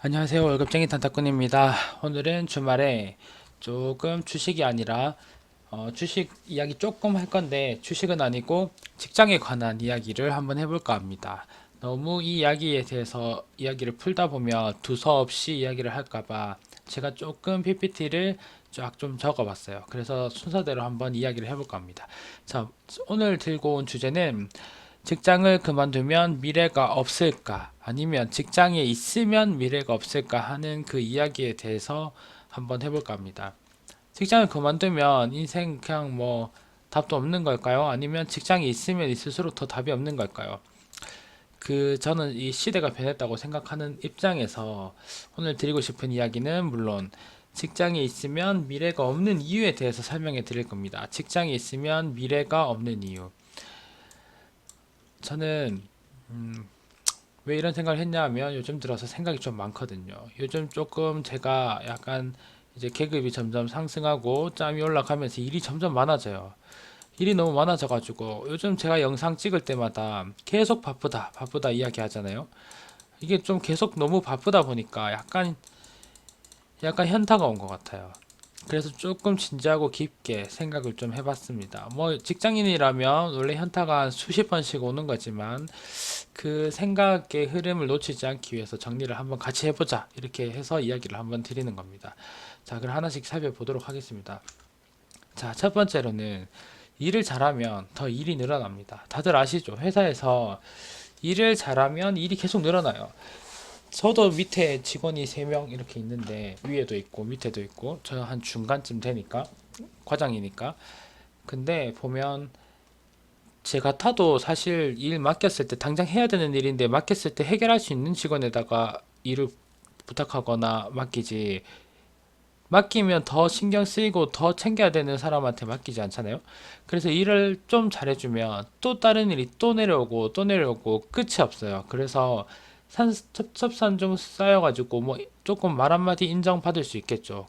안녕하세요. 월급쟁이 단타꾼입니다. 오늘은 주말에 조금 주식이 아니라 어, 주식 이야기 조금 할 건데 주식은 아니고 직장에 관한 이야기를 한번 해볼까 합니다. 너무 이 이야기에 대해서 이야기를 풀다 보면 두서없이 이야기를 할까봐 제가 조금 PPT를 쫙 좀 적어봤어요. 그래서 순서대로 한번 이야기를 해볼까 합니다. 자, 오늘 들고 온 주제는 직장을 그만두면 미래가 없을까? 아니면 직장에 있으면 미래가 없을까 하는 그 이야기에 대해서 한번 해볼까 합니다. 직장을 그만두면 인생 그냥 뭐 답도 없는 걸까요? 아니면 직장에 있으면 있을수록 더 답이 없는 걸까요? 그 저는 이 시대가 변했다고 생각하는 입장에서 오늘 드리고 싶은 이야기는 물론 직장에 있으면 미래가 없는 이유에 대해서 설명해 드릴 겁니다. 직장에 있으면 미래가 없는 이유. 저는 음, 왜 이런 생각을 했냐 하면 요즘 들어서 생각이 좀 많거든요. 요즘 조금 제가 약간 이제 계급이 점점 상승하고 짬이 올라가면서 일이 점점 많아져요. 일이 너무 많아져가지고 요즘 제가 영상 찍을 때마다 계속 바쁘다, 바쁘다 이야기 하잖아요. 이게 좀 계속 너무 바쁘다 보니까 약간, 약간 현타가 온 것 같아요. 그래서 조금 진지하고 깊게 생각을 좀 해봤습니다. 뭐 직장인이라면 원래 현타가 한 수십 번씩 오는 거지만 그 생각의 흐름을 놓치지 않기 위해서 정리를 한번 같이 해보자 이렇게 해서 이야기를 한번 드리는 겁니다. 자, 그럼 하나씩 살펴보도록 하겠습니다. 자, 첫 번째로는 일을 잘하면 더 일이 늘어납니다. 다들 아시죠? 회사에서 일을 잘하면 일이 계속 늘어나요. 저도 밑에 직원이 3명 이렇게 있는데 위에도 있고 밑에도 있고 저 한 중간쯤 되니까 과장이니까 근데 보면 제 같아도 사실 일 맡겼을 때 당장 해야 되는 일인데 맡겼을 때 해결할 수 있는 직원에다가 일을 부탁하거나 맡기지 맡기면 더 신경 쓰이고 더 챙겨야 되는 사람한테 맡기지 않잖아요. 그래서 일을 좀 잘해주면 또 다른 일이 또 내려오고 또 내려오고 끝이 없어요. 그래서 산 첩첩산중 쌓여가지고 뭐 조금 말 한마디 인정받을 수 있겠죠.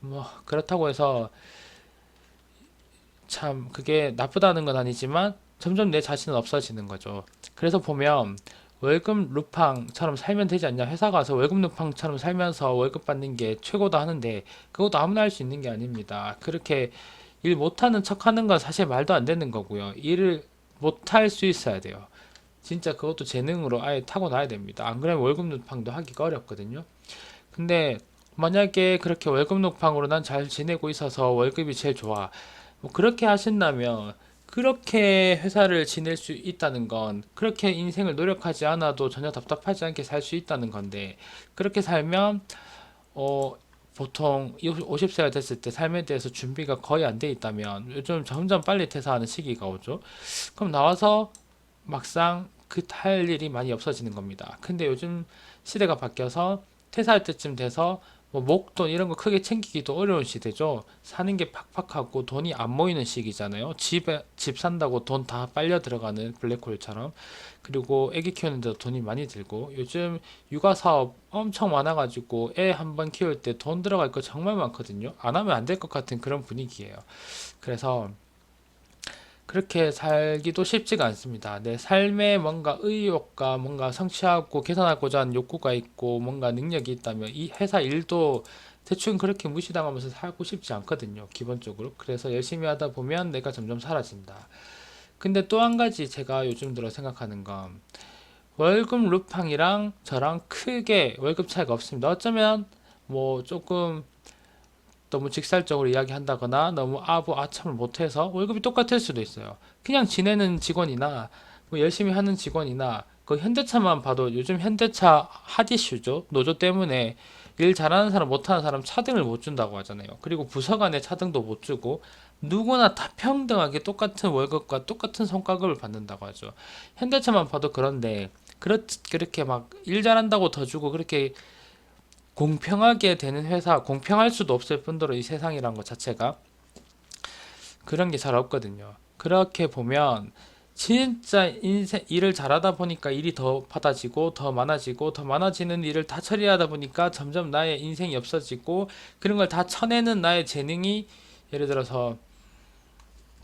뭐 그렇다고 해서 참 그게 나쁘다는 건 아니지만 점점 내 자신은 없어지는 거죠. 그래서 보면 월급 루팡처럼 살면 되지 않냐? 회사 가서 월급 루팡처럼 살면서 월급 받는 게 최고다 하는데 그것도 아무나 할 수 있는 게 아닙니다. 그렇게 일 못하는 척 하는 건 사실 말도 안 되는 거고요. 일을 못할 수 있어야 돼요. 진짜 그것도 재능으로 아예 타고나야 됩니다. 안 그러면 월급 루팡도 하기가 어렵거든요. 근데 만약에 그렇게 월급 루팡으로 난 잘 지내고 있어서 월급이 제일 좋아. 뭐 그렇게 하신다면 그렇게 회사를 지낼 수 있다는 건 그렇게 인생을 노력하지 않아도 전혀 답답하지 않게 살 수 있다는 건데 그렇게 살면 어 보통 50세가 됐을 때 삶에 대해서 준비가 거의 안 돼 있다면 요즘 점점 빨리 퇴사하는 시기가 오죠. 그럼 나와서 막상 그 할 일이 많이 없어지는 겁니다. 근데 요즘 시대가 바뀌어서 퇴사할 때쯤 돼서 뭐 목돈 이런 거 크게 챙기기도 어려운 시대죠. 사는 게 팍팍하고 돈이 안 모이는 시기잖아요. 집에 집 산다고 돈 다 빨려 들어가는 블랙홀처럼. 그리고 애기 키우는데도 돈이 많이 들고 요즘 육아 사업 엄청 많아가지고 애 한 번 키울 때 돈 들어갈 거 정말 많거든요. 안 하면 안 될 것 같은 그런 분위기예요. 그래서 그렇게 살기도 쉽지가 않습니다. 내 삶에 뭔가 의욕과 뭔가 성취하고 개선하고자 하는 욕구가 있고 뭔가 능력이 있다면 이 회사 일도 대충 그렇게 무시당하면서 살고 싶지 않거든요. 기본적으로. 그래서 열심히 하다 보면 내가 점점 사라진다. 근데 또 한 가지 제가 요즘 들어 생각하는 건 월급 루팡이랑 저랑 크게 월급 차이가 없습니다. 어쩌면 뭐 조금 너무 직설적으로 이야기한다거나 너무 아부 아참을 못해서 월급이 똑같을 수도 있어요. 그냥 지내는 직원이나 뭐 열심히 하는 직원이나 그 현대차만 봐도 요즘 현대차 핫 이슈죠. 노조 때문에 일 잘하는 사람 못하는 사람 차등을 못 준다고 하잖아요. 그리고 부서 간에 차등도 못 주고 누구나 다 평등하게 똑같은 월급과 똑같은 성과급을 받는다고 하죠. 현대차만 봐도 그런데 그렇 그렇게 막 일 잘한다고 더 주고 그렇게 공평하게 되는 회사, 공평할 수도 없을 뿐더러 이 세상이란 것 자체가 그런 게 잘 없거든요. 그렇게 보면 진짜 인생 일을 잘하다 보니까 일이 더 받아지고 더 많아지고 더 많아지는 일을 다 처리하다 보니까 점점 나의 인생이 없어지고 그런 걸 다 쳐내는 나의 재능이 예를 들어서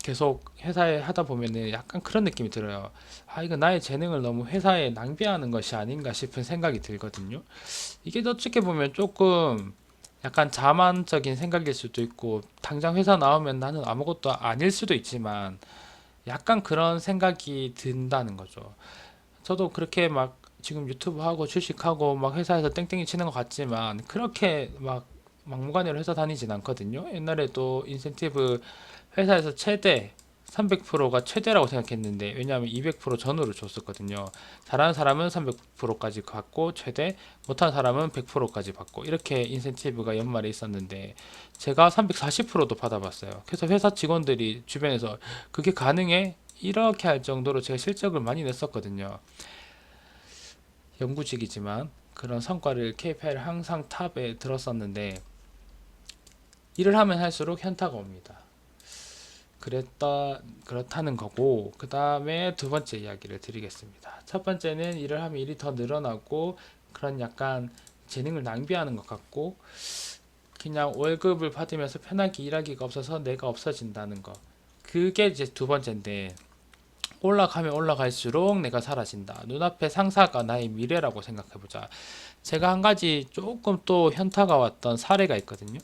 계속 회사에 하다 보면은 약간 그런 느낌이 들어요. 아, 이거 나의 재능을 너무 회사에 낭비하는 것이 아닌가 싶은 생각이 들거든요. 이게 어떻게 보면 조금 약간 자만적인 생각일 수도 있고, 당장 회사 나오면 나는 아무것도 아닐 수도 있지만, 약간 그런 생각이 든다는 거죠. 저도 그렇게 막 지금 유튜브 하고 주식하고 막 회사에서 땡땡이 치는 것 같지만, 그렇게 막 막무가내로 회사 다니진 않거든요. 옛날에도 인센티브 회사에서 최대 300%가 최대라고 생각했는데 왜냐하면 200% 전후로 줬었거든요. 잘하는 사람은 300%까지 받고 최대 못하는 사람은 100%까지 받고 이렇게 인센티브가 연말에 있었는데 제가 340%도 받아봤어요. 그래서 회사 직원들이 주변에서 그게 가능해? 이렇게 할 정도로 제가 실적을 많이 냈었거든요. 영구직이지만 그런 성과를 KPI를 항상 탑에 들었었는데 일을 하면 할수록 현타가 옵니다. 그랬다 그렇다는 거고 그 다음에 두 번째 이야기를 드리겠습니다. 첫 번째는 일을 하면 일이 더 늘어나고 그런 약간 재능을 낭비하는 것 같고 그냥 월급을 받으면서 편하게 일하기가 없어서 내가 없어진다는 거. 그게 이제 두 번째인데 올라가면 올라갈수록 내가 사라진다. 눈앞에 상사가 나의 미래라고 생각해보자. 제가 한 가지 조금 또 현타가 왔던 사례가 있거든요.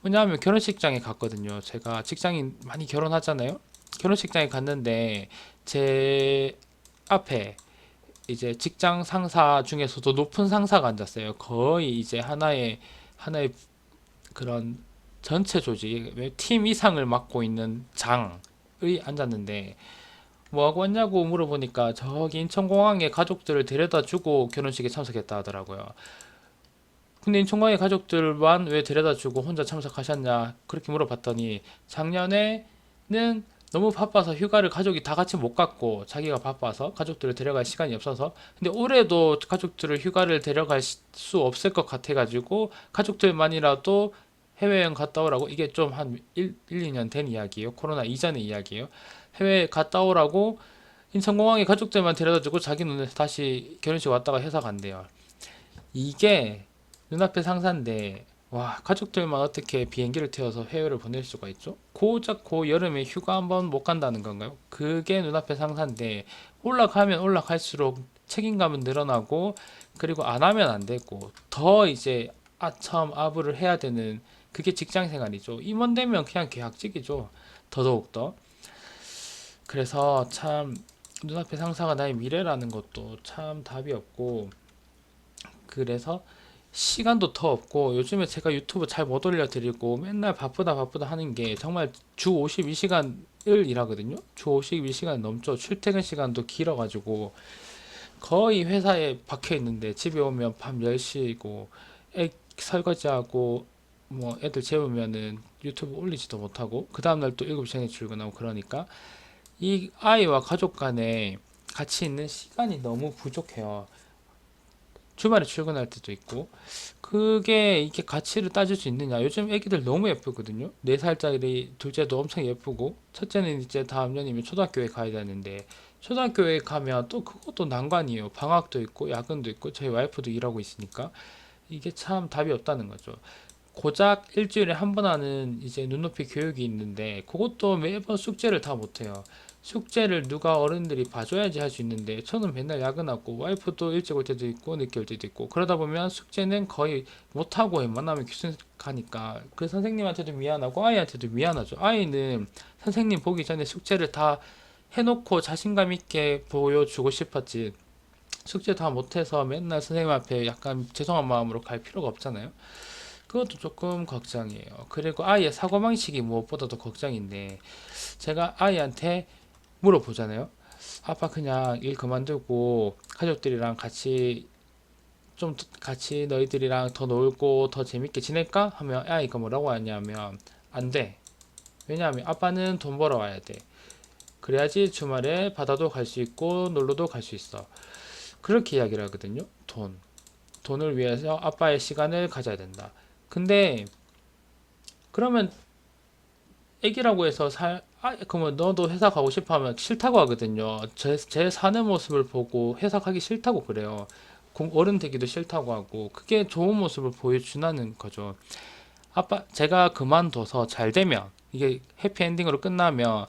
뭐냐면 결혼식장에 갔거든요. 제가 직장인 많이 결혼하잖아요. 결혼식장에 갔는데 제 앞에 이제 직장 상사 중에서도 높은 상사가 앉았어요. 거의 이제 하나의 하나의 그런 전체 조직, 팀 이상을 맡고 있는 장의 앉았는데 뭐 하고 왔냐고 물어보니까 저기 인천공항에 가족들을 데려다 주고 결혼식에 참석했다 하더라고요. 근데 인천공항에 가족들만 왜 데려다 주고 혼자 참석하셨냐 그렇게 물어봤더니 작년에는 너무 바빠서 휴가를 가족이 다 같이 못 갔고 자기가 바빠서 가족들을 데려갈 시간이 없어서 근데 올해도 가족들을 휴가를 데려갈 수 없을 것 같아 가지고 가족들만이라도 해외여행 갔다 오라고 이게 좀 한 1, 1, 2년 된 이야기예요. 코로나 이전의 이야기예요. 해외 갔다 오라고 인천공항에 가족들만 데려다 주고 자기 눈에서 다시 결혼식 왔다가 회사 간대요. 이게 눈앞에 상사인데 와 가족들만 어떻게 비행기를 태워서 해외를 보낼 수가 있죠? 고작 고 여름에 휴가 한 번 못 간다는 건가요? 그게 눈앞에 상사인데 올라가면 올라갈수록 책임감은 늘어나고 그리고 안 하면 안 되고 더 이제 아첨 아부를 해야 되는 그게 직장 생활이죠. 임원 되면 그냥 계약직이죠. 더더욱 더. 그래서 참 눈앞에 상사가 나의 미래라는 것도 참 답이 없고 그래서 시간도 더 없고 요즘에 제가 유튜브 잘 못 올려드리고 맨날 바쁘다 바쁘다 하는 게 정말 주 52시간을 일하거든요. 주 52시간 넘죠. 출퇴근 시간도 길어가지고 거의 회사에 박혀 있는데 집에 오면 밤 10시고 애 설거지하고 뭐 애들 재우면은 유튜브 올리지도 못하고 그 다음날 또 7시 전에 출근하고 그러니까 이 아이와 가족 간에 같이 있는 시간이 너무 부족해요. 주말에 출근할 때도 있고. 그게 이게 가치를 따질 수 있느냐. 요즘 애기들 너무 예쁘거든요. 4살짜리 둘째도 엄청 예쁘고 첫째는 이제 다음 년이면 초등학교에 가야 되는데 초등학교에 가면 또 그것도 난관이에요. 방학도 있고 야근도 있고 저희 와이프도 일하고 있으니까. 이게 참 답이 없다는 거죠 고작 일주일에 한 번 하는 이제 눈높이 교육이 있는데 그것도 매번 숙제를 다 못해요. 숙제를 누가 어른들이 봐줘야지 할 수 있는데 저는 맨날 야근하고 와이프도 일찍 올 때도 있고 늦게 올 때도 있고 그러다 보면 숙제는 거의 못하고 웬만하면 교수님 가니까 그 선생님한테도 미안하고 아이한테도 미안하죠. 아이는 선생님 보기 전에 숙제를 다 해놓고 자신감 있게 보여주고 싶었지 숙제 다 못해서 맨날 선생님 앞에 약간 죄송한 마음으로 갈 필요가 없잖아요 그것도 조금 걱정이에요 그리고 아이의 사고방식이 무엇보다도 걱정인데 제가 아이한테 물어보잖아요. 아빠 그냥 일 그만두고 가족들이랑 같이 좀 같이 너희들이랑 더 놀고 더 재밌게 지낼까? 하면 아이가 뭐라고 하냐면 안 돼. 왜냐하면 아빠는 돈 벌어 와야 돼. 그래야지 주말에 바다도 갈 수 있고 놀러도 갈 수 있어. 그렇게 이야기를 하거든요. 돈. 돈을 위해서 아빠의 시간을 가져야 된다. 근데 그러면 애기라고 해서 살, 아, 그러면 너도 회사 가고 싶어 하면 싫다고 하거든요. 제, 제 사는 모습을 보고 회사 가기 싫다고 그래요. 공- 어른 되기도 싫다고 하고, 그게 좋은 모습을 보여주는 거죠. 아빠, 제가 그만둬서 잘 되면, 이게 해피엔딩으로 끝나면,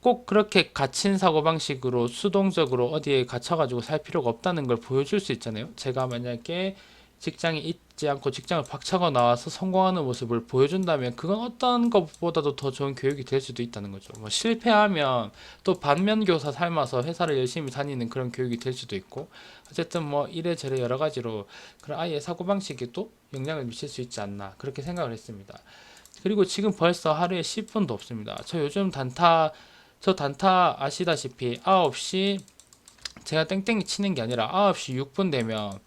꼭 그렇게 갇힌 사고방식으로 수동적으로 어디에 갇혀가지고 살 필요가 없다는 걸 보여줄 수 있잖아요. 제가 만약에 직장에 있지 않고 직장을 박차고 나와서 성공하는 모습을 보여준다면 그건 어떤 것보다도 더 좋은 교육이 될 수도 있다는 거죠. 뭐 실패하면 또 반면교사 삶아서 회사를 열심히 다니는 그런 교육이 될 수도 있고 어쨌든 뭐 이래저래 여러 가지로 그런 아이의 사고방식에 또 영향을 미칠 수 있지 않나 그렇게 생각을 했습니다. 그리고 지금 벌써 하루에 10분도 없습니다. 저 요즘 단타 저 단타 아시다시피 9시 제가 땡땡이 치는 게 아니라 9시 6분 되면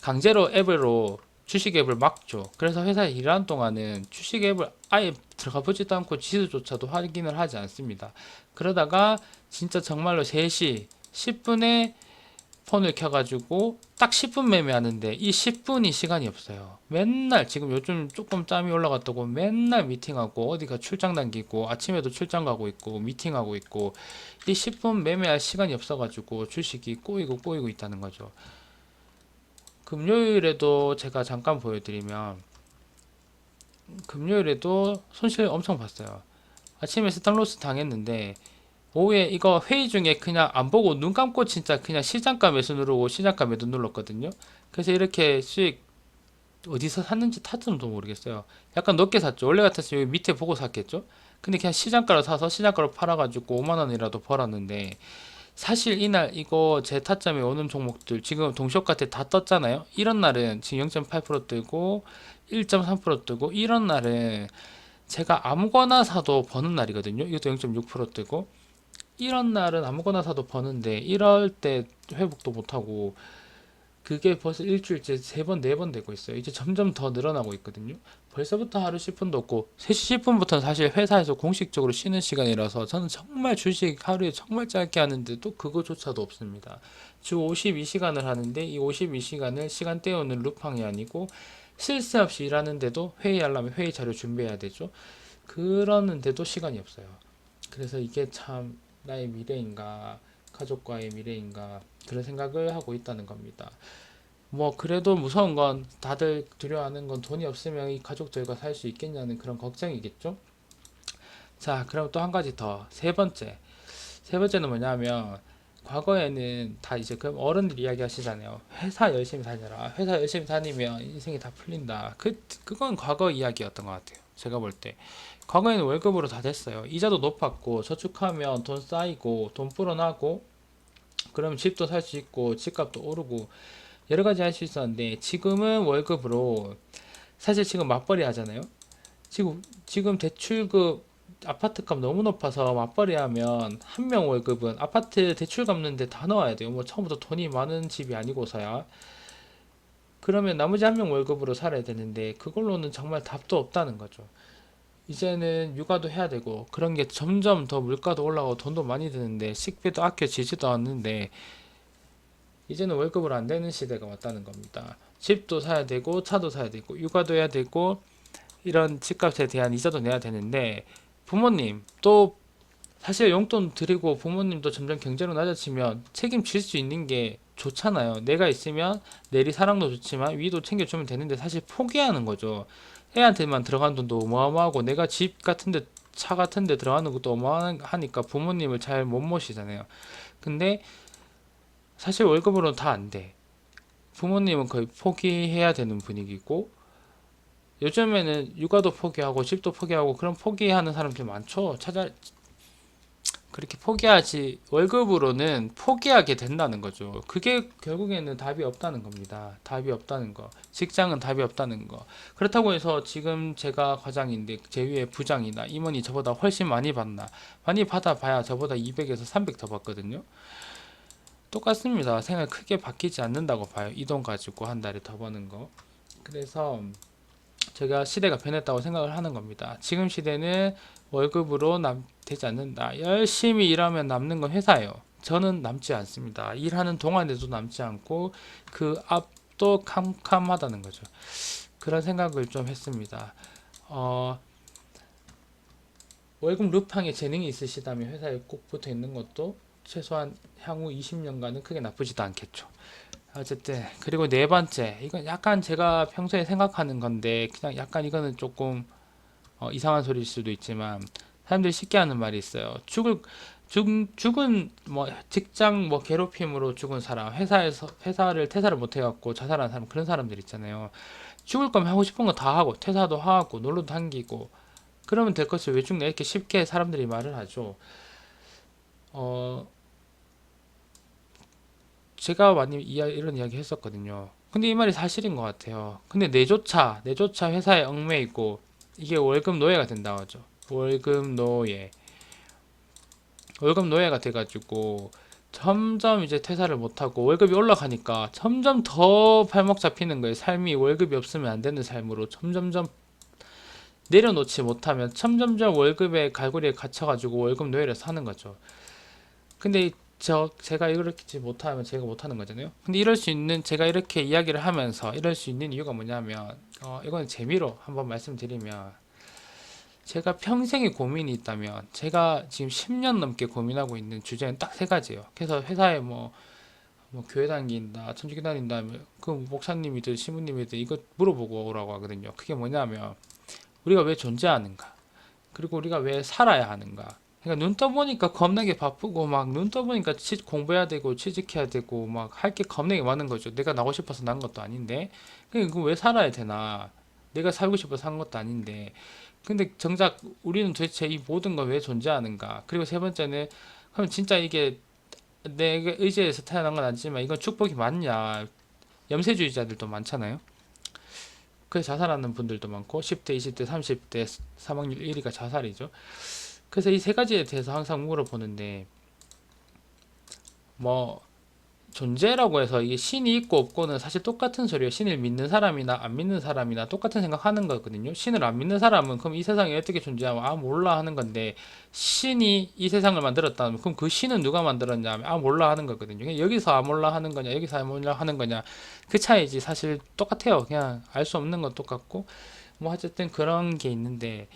강제로 앱으로 주식 앱을 막죠. 그래서 회사에 일하는 동안은 주식 앱을 아예 들어가 보지도 않고 지수조차도 확인을 하지 않습니다. 그러다가 진짜 정말로 3시 10분에 폰을 켜가지고 딱 10분 매매하는데 이 10분이 시간이 없어요. 맨날 지금 요즘 조금 짬이 올라갔다고 맨날 미팅하고 어디가 출장 당기고 아침에도 출장 가고 있고 미팅하고 있고 이 10분 매매할 시간이 없어가지고 주식이 꼬이고 꼬이고 있다는 거죠. 금요일에도 제가 잠깐 보여드리면 금요일에도 손실 엄청 봤어요. 아침에 스탑로스 당했는데 오후에 이거 회의 중에 그냥 안 보고 눈 감고 진짜 그냥 시장가 매수 누르고 시장가 매도 눌렀거든요. 그래서 이렇게 수익 어디서 샀는지 타점도 모르겠어요. 약간 높게 샀죠. 원래 같았으면 여기 밑에 보고 샀겠죠. 근데 그냥 시장가로 사서 시장가로 팔아가지고 5만 원이라도 벌었는데 사실 이날 이거 제 타점에 오는 종목들 지금 동시효과때 다 떴잖아요. 이런 날은 지금 0.8% 뜨고 1.3% 뜨고 이런 날은 제가 아무거나 사도 버는 날이거든요. 이것도 0.6% 뜨고 이런 날은 아무거나 사도 버는데 이럴 때 회복도 못하고 그게 벌써 일주일째 세 번, 네 번 되고 있어요. 이제 점점 더 늘어나고 있거든요. 벌써부터 하루 10분도 없고 3시 10분부터는 사실 회사에서 공식적으로 쉬는 시간이라서 저는 정말 주식 하루에 정말 짧게 하는데 또 그거조차도 없습니다. 주 52시간을 하는데 이 52시간을 시간 때우는 루팡이 아니고 쉴새 없이 일하는데도 회의하려면 회의 자료 준비해야 되죠. 그러는데도 시간이 없어요. 그래서 이게 참 나의 미래인가 가족과의 미래인가 그런 생각을 하고 있다는 겁니다. 뭐 그래도 무서운 건 다들 두려워하는 건 돈이 없으면 이 가족들과 살 수 있겠냐는 그런 걱정이겠죠. 자, 그럼 또 한 가지 더. 세 번째. 세 번째는 뭐냐면 과거에는 다 이제 그럼 어른들 이야기 하시잖아요. 회사 열심히 다녀라. 회사 열심히 다니면 인생이 다 풀린다. 그 그건 과거 이야기였던 것 같아요. 제가 볼 때. 과거에는 월급으로 다 됐어요. 이자도 높았고 저축하면 돈 쌓이고 돈 불어나고 그럼 집도 살 수 있고 집값도 오르고 여러 가지 할 수 있었는데 지금은 월급으로 사실 지금 맞벌이 하잖아요. 지금 지금 대출금 아파트값 너무 높아서 맞벌이 하면 한 명 월급은 아파트 대출 갚는데 다 넣어야 돼요. 뭐 처음부터 돈이 많은 집이 아니고서야. 그러면 나머지 한 명 월급으로 살아야 되는데 그걸로는 정말 답도 없다는 거죠. 이제는 육아도 해야 되고 그런 게 점점 더 물가도 올라가고 돈도 많이 드는데 식비도 아껴지지도 않는데 이제는 월급으로 안 되는 시대가 왔다는 겁니다. 집도 사야 되고 차도 사야 되고 육아도 해야 되고 이런 집값에 대한 이자도 내야 되는데 부모님 또 사실 용돈 드리고 부모님도 점점 경제로 낮아지면 책임질 수 있는 게 좋잖아요. 내가 있으면 내리 사랑도 좋지만 위도 챙겨주면 되는데 사실 포기하는 거죠. 애한테만 들어간 돈도 어마어마하고 내가 집 같은데 차 같은데 들어가는 것도 어마어마하니까 부모님을 잘 못 모시잖아요. 근데 사실 월급으로는 다 안 돼. 부모님은 거의 포기해야 되는 분위기고 요즘에는 육아도 포기하고 집도 포기하고 그런 포기하는 사람들 많죠. 찾아 그렇게 포기하지 월급으로는 포기하게 된다는 거죠. 그게 결국에는 답이 없다는 겁니다. 답이 없다는 거. 직장은 답이 없다는 거. 그렇다고 해서 지금 제가 과장인데 제 위에 부장이나 임원이 저보다 훨씬 많이 받나? 많이 받아봐야 저보다 200에서 300 더 받거든요. 똑같습니다. 생활 크게 바뀌지 않는다고 봐요. 이 돈 가지고 한 달에 더 버는 거. 그래서 제가 시대가 변했다고 생각을 하는 겁니다. 지금 시대는 월급으로 남, 되지 않는다. 열심히 일하면 남는 건 회사예요. 저는 남지 않습니다. 일하는 동안에도 남지 않고 그 앞도 캄캄하다는 거죠. 그런 생각을 좀 했습니다. 어, 월급 루팡에 재능이 있으시다면 회사에 꼭 붙어 있는 것도 최소한 향후 20년간은 크게 나쁘지도 않겠죠. 어쨌든 그리고 네 번째 이건 약간 제가 평소에 생각하는 건데 그냥 약간 이거는 조금 어, 이상한 소리일 수도 있지만 사람들이 쉽게 하는 말이 있어요. 죽을 죽 죽은 뭐 직장 뭐 괴롭힘으로 죽은 사람, 회사에서 회사를 퇴사를 못 해갖고 자살한 사람 그런 사람들 있잖아요. 죽을 거면 하고 싶은 거 다 하고 퇴사도 하고 놀러도 다니고 그러면 될 것을 왜 죽냐 이렇게 쉽게 사람들이 말을 하죠. 어 제가 많이 이야, 이런 이야기 했었거든요. 근데 이 말이 사실인 것 같아요. 근데 내조차, 내조차 회사에 얽매이고 이게 월급 노예가 된다고 하죠. 월급 노예. 월급 노예가 돼가지고 점점 이제 퇴사를 못하고 월급이 올라가니까 점점 더 발목 잡히는 거예요. 삶이 월급이 없으면 안 되는 삶으로 점점점 내려놓지 못하면 점점점 월급의 갈고리에 갇혀가지고 월급 노예를 사는 거죠. 근데 저 제가 이렇게 못하면 제가 못하는 거잖아요. 근데 이럴 수 있는 제가 이렇게 이야기를 하면서 이럴 수 있는 이유가 뭐냐면 어 이건 재미로 한번 말씀드리면 제가 평생의 고민이 있다면 제가 지금 10년 넘게 고민하고 있는 주제는 딱 세 가지예요. 그래서 회사에 뭐, 뭐 교회 다닌다, 천주교 다닌다, 그 목사님이든 신부님이든 이거 물어보고 오라고 하거든요. 그게 뭐냐면 우리가 왜 존재하는가? 그리고 우리가 왜 살아야 하는가? 그러니까 눈 떠보니까 겁나게 바쁘고 막 눈 떠보니까 치, 공부해야 되고 취직해야 되고 막 할 게 겁나게 많은 거죠. 내가 나고 싶어서 난 것도 아닌데 그왜 살아야 되나? 내가 살고 싶어서 산 것도 아닌데 근데 정작 우리는 도대체 이 모든 걸 왜 존재하는가? 그리고 세 번째는 그럼 진짜 이게 내 의지에서 태어난 건 아니지만 이건 축복이 맞냐? 염세주의자들도 많잖아요. 그래서 자살하는 분들도 많고 10대, 20대, 30대 사망률 1위가 자살이죠. 그래서 이 세 가지에 대해서 항상 물어보는데 뭐 존재라고 해서 이게 신이 있고 없고는 사실 똑같은 소리예요. 신을 믿는 사람이나 안 믿는 사람이나 똑같은 생각하는 거거든요. 신을 안 믿는 사람은 그럼 이 세상에 어떻게 존재하면 아 몰라 하는 건데 신이 이 세상을 만들었다면 그럼 그 신은 누가 만들었냐 하면 아 몰라 하는 거거든요. 여기서 아 몰라 하는 거냐 여기서 아 몰라 하는 거냐 그 차이지 사실 똑같아요. 그냥 알 수 없는 건 똑같고 뭐 어쨌든 그런 게 있는데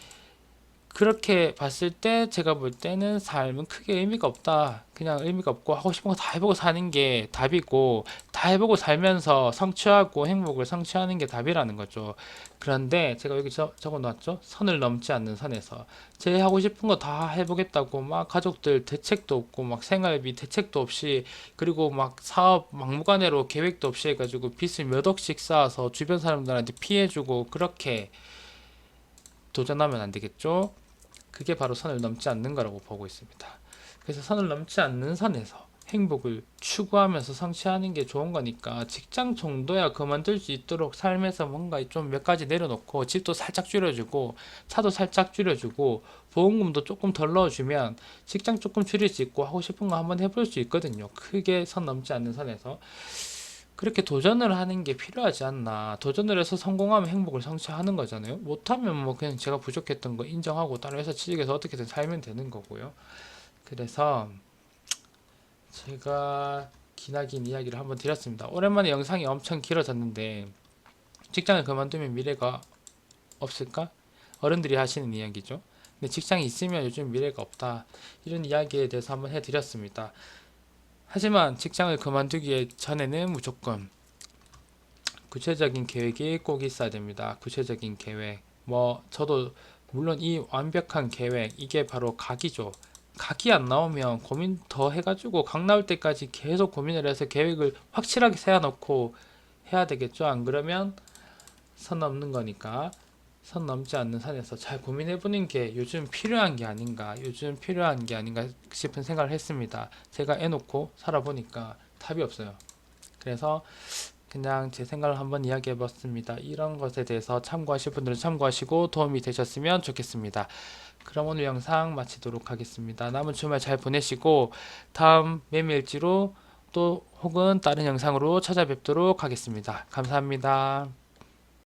그렇게 봤을 때 제가 볼 때는 삶은 크게 의미가 없다. 그냥 의미가 없고 하고 싶은 거 다 해보고 사는 게 답이고 다 해보고 살면서 성취하고 행복을 성취하는 게 답이라는 거죠. 그런데 제가 여기 적, 적어놨죠. 선을 넘지 않는 선에서 제 하고 싶은 거 다 해보겠다고 막 가족들 대책도 없고 막 생활비 대책도 없이 그리고 막 사업 막무가내로 계획도 없이 해가지고 빚을 몇 억씩 쌓아서 주변 사람들한테 피해주고 그렇게 도전하면 안 되겠죠. 그게 바로 선을 넘지 않는 거라고 보고 있습니다. 그래서 선을 넘지 않는 선에서 행복을 추구하면서 성취하는 게 좋은 거니까 직장 정도야 그만둘 수 있도록 삶에서 뭔가 좀 몇 가지 내려놓고 집도 살짝 줄여주고 차도 살짝 줄여주고 보험금도 조금 덜 넣어주면 직장 조금 줄일 수 있고 하고 싶은 거 한번 해볼 수 있거든요. 크게 선 넘지 않는 선에서. 그렇게 도전을 하는 게 필요하지 않나. 도전을 해서 성공하면 행복을 성취하는 거잖아요. 못하면 뭐 그냥 제가 부족했던 거 인정하고 다른 회사 취직해서 어떻게든 살면 되는 거고요. 그래서 제가 기나긴 이야기를 한번 드렸습니다. 오랜만에 영상이 엄청 길어졌는데 직장을 그만두면 미래가 없을까? 어른들이 하시는 이야기죠. 근데 직장이 있으면 요즘 미래가 없다. 이런 이야기에 대해서 한번 해드렸습니다. 하지만 직장을 그만두기 전에는 무조건 구체적인 계획이 꼭 있어야 됩니다. 구체적인 계획. 뭐 저도 물론 이 완벽한 계획 이게 바로 각이죠. 각이 안 나오면 고민 더 해가지고 각 나올 때까지 계속 고민을 해서 계획을 확실하게 세워놓고 해야 되겠죠. 안 그러면 선 넘는 거니까 선 넘지 않는 선에서 잘 고민해보는 게 요즘 필요한 게 아닌가, 요즘 필요한 게 아닌가 싶은 생각을 했습니다. 제가 애놓고 살아보니까 답이 없어요. 그래서 그냥 제 생각을 한번 이야기해 봤습니다. 이런 것에 대해서 참고하실 분들은 참고하시고 도움이 되셨으면 좋겠습니다. 그럼 오늘 영상 마치도록 하겠습니다. 남은 주말 잘 보내시고 다음 매일지로 또 혹은 다른 영상으로 찾아뵙도록 하겠습니다. 감사합니다.